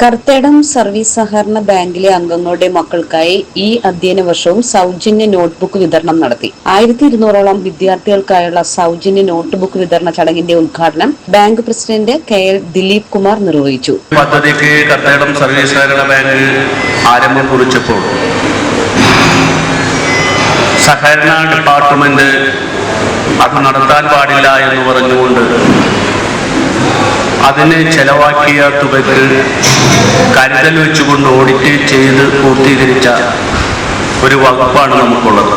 Karthedam service സഹകരണ ബാങ്കിലെ അംഗങ്ങളുടെ മക്കൾക്കായി ഈ അധ്യയന വർഷവും സൗജന്യ നോട്ട്ബുക്ക് വിതരണം നടത്തി. ആയിരത്തി ഇരുന്നൂറോളം വിദ്യാർത്ഥികൾക്കായുള്ള സൗജന്യ നോട്ട്ബുക്ക് വിതരണ ചടങ്ങിന്റെ ഉദ്ഘാടനം bank president K L Dileep Kumar നിർവഹിച്ചു. പദ്ധതിക്ക് കർത്തേടം സർവീസ് സഹകരണ ബാങ്ക് ആരംഭം കുറിച്ചപ്പോൾ സഹകരണ ഡിപ്പാർട്ട്മെന്റ് അത് നടത്താൻ പാടില്ല എന്ന് പറഞ്ഞുകൊണ്ട് അതിന് ചെലവാക്കിയ തുകയ്ക്ക് കരുതൽ വെച്ചുകൊണ്ട് ഓഡിറ്റ് ചെയ്ത് പൂർത്തീകരിച്ച ഒരു വകുപ്പാണ് നമുക്കുള്ളത്.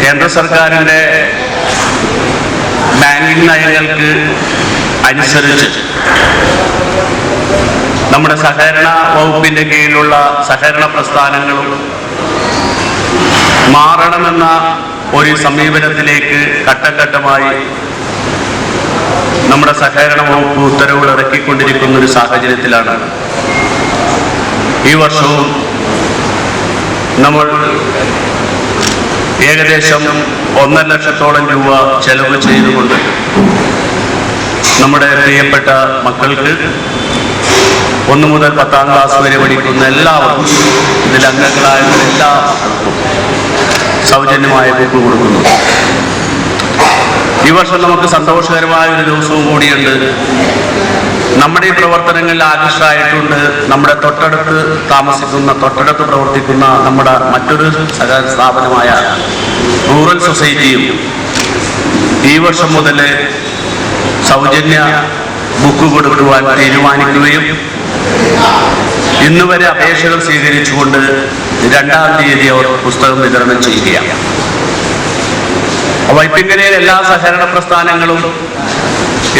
കേന്ദ്ര സർക്കാരിന്റെ ബാങ്കിംഗ് നയങ്ങൾക്ക് അനുസരിച്ച് നമ്മുടെ സഹകരണ വകുപ്പിന്റെ കീഴിലുള്ള സഹകരണ പ്രസ്ഥാനങ്ങളും മാറണമെന്ന ഒരു സമീപനത്തിലേക്ക് ഘട്ടഘട്ടമായി നമ്മുടെ സഹകരണ വകുപ്പ് ഉത്തരവുകൾ ഇറക്കിക്കൊണ്ടിരിക്കുന്ന ഒരു സാഹചര്യത്തിലാണ്. ഈ വർഷവും നമ്മൾ ഏകദേശം ഒന്നര ലക്ഷത്തോളം രൂപ ചെലവ് ചെയ്തുകൊണ്ട് നമ്മുടെ പ്രിയപ്പെട്ട മക്കൾക്ക് ഒന്ന് മുതൽ പത്താം ക്ലാസ് വരെ പഠിക്കുന്ന എല്ലാവർക്കും ഇതിൽ അംഗങ്ങളായ എല്ലാ സൗജന്യമായ ബുക്ക് കൊടുക്കുന്നു. ഈ വർഷം നമുക്ക് സന്തോഷകരമായ ഒരു ദിവസവും കൂടിയുണ്ട്. നമ്മുടെ ഈ പ്രവർത്തനങ്ങളിൽ ആകർഷമായിട്ടുണ്ട് നമ്മുടെ തൊട്ടടുത്ത് താമസിക്കുന്ന തൊട്ടടുത്ത് പ്രവർത്തിക്കുന്ന നമ്മുടെ മറ്റൊരു സ്ഥാപനമായ റൂറൽ സൊസൈറ്റിയും ഈ വർഷം മുതൽ സൗജന്യ ബുക്ക് കൊടുക്കുവാൻ തീരുമാനിക്കുകയും ഇന്നുവരെ അപേക്ഷകൾ സ്വീകരിച്ചുകൊണ്ട് രണ്ടാം തീയതി അവർ പുസ്തകം വിതരണം ചെയ്യുകയാണ്. വൈപ്പിങ്കരയിലെ എല്ലാ സഹകരണ പ്രസ്ഥാനങ്ങളും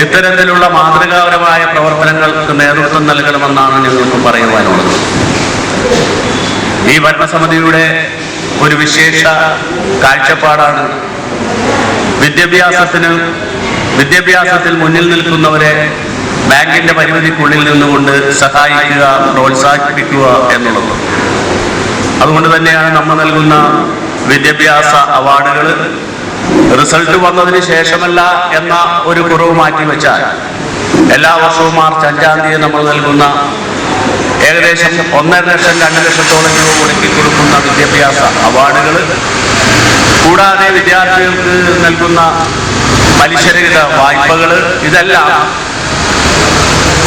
ഇത്തരത്തിലുള്ള മാതൃകാപരമായ പ്രവർത്തനങ്ങൾക്ക് നേതൃത്വം നൽകണമെന്നാണ് ഞങ്ങൾക്ക് പറയുവാനുള്ളത്. ഈ ഭരണസമിതിയുടെ ഒരു വിശേഷ കാഴ്ചപ്പാടാണ് വിദ്യാഭ്യാസത്തിന് വിദ്യാഭ്യാസത്തിൽ മുന്നിൽ നിൽക്കുന്നവരെ ബാങ്കിന്റെ പരിമിതിക്കുള്ളിൽ നിന്നുകൊണ്ട് സഹായിക്കുക പ്രോത്സാഹിപ്പിക്കുക എന്നുള്ളത്. അതുകൊണ്ട് തന്നെയാണ് നമ്മൾ നൽകുന്ന വിദ്യാഭ്യാസ അവാർഡുകൾ റിസൾട്ട് വന്നതിന് ശേഷമല്ല എന്ന ഒരു കുറവ് മാറ്റി വെച്ചാൽ എല്ലാ വർഷവും മാർച്ച് അഞ്ചാം തീയതി നമ്മൾ നൽകുന്ന ഏകദേശം ഒന്നര ലക്ഷം രണ്ട് ലക്ഷത്തോളം രൂപ മുടക്കി കൊടുക്കുന്ന വിദ്യാഭ്യാസ അവാർഡുകൾ. കൂടാതെ വിദ്യാർത്ഥികൾക്ക് നൽകുന്ന പലിശരഹിത വായ്പകൾ. ഇതെല്ലാം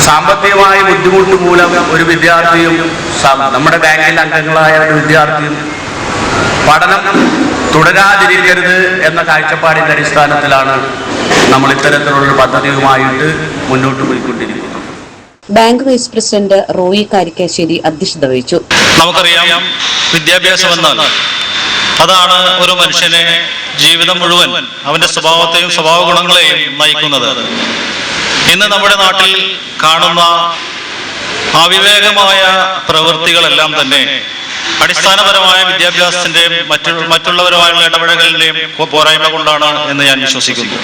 സാമ്പത്തികമായ ബുദ്ധിമുട്ട് മൂലം ഒരു വിദ്യാർത്ഥിയും നമ്മുടെ ബാങ്കിലെ അംഗങ്ങളായ ഒരു വിദ്യാർത്ഥിയും പഠനം തുടരാതിരിക്കരുത് എന്ന കാഴ്ചപ്പാടിന്റെ അടിസ്ഥാനത്തിലാണ് നമ്മൾ ഇത്തരത്തിലുള്ള പദ്ധതിയുമായിട്ട് മുന്നോട്ട് പോയിക്കൊണ്ടിരിക്കുന്നത്. Bank vice president Roy Karikkassery അധ്യക്ഷത വഹിച്ചു. നമുക്കറിയാം വിദ്യാഭ്യാസം എന്നാൽ അതാണ് ഒരു മനുഷ്യനെ ജീവിതം മുഴുവൻ അവന്റെ സ്വഭാവത്തെയും സ്വഭാവ ഗുണങ്ങളെയും നയിക്കുന്നത്. ഇന്ന് നമ്മുടെ നാട്ടിൽ കാണുന്ന അവിവേകമായ പ്രവൃത്തികളെല്ലാം തന്നെ അടിസ്ഥാനപരമായ വിദ്യാഭ്യാസത്തിന്റെയും മറ്റു മറ്റുള്ളവരുമായുള്ള ഇടപെടലിന്റെയും പോരായ്മ കൊണ്ടാണ് എന്ന് ഞാൻ വിശ്വസിക്കുന്നു.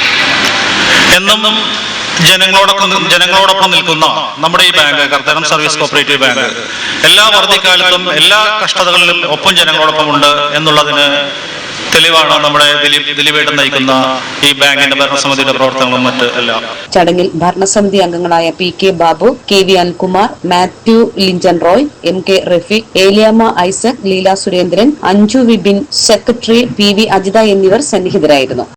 എന്നും ജനങ്ങളോടൊപ്പം ജനങ്ങളോടൊപ്പം നിൽക്കുന്ന നമ്മുടെ ഈ bank Karthanam service cooperative bank. എല്ലാ വർദ്ധിക്കാലത്തും എല്ലാ കഷ്ടതകളിലും ഒപ്പം ജനങ്ങളോടൊപ്പം ഉണ്ട് എന്നുള്ളതിന് തെളിവാണ് നമ്മുടെ ദിലീപ് ദിലീപേട്ടൻ നയിക്കുന്ന ഈ ബാങ്കിന്റെ ഭരണസമിതിയുടെ പ്രവർത്തനങ്ങളും മറ്റ് എല്ലാം? ചടങ്ങിൽ ഭരണസമിതി അംഗങ്ങളായ P K Babu K V Anilkumar Mathew Linchan Roy M K Rafeeq Eliyamma Isaac Leela Surendran Anju Vibin secretary P V Ajitha എന്നിവർ സന്നിഹിതരായിരുന്നു.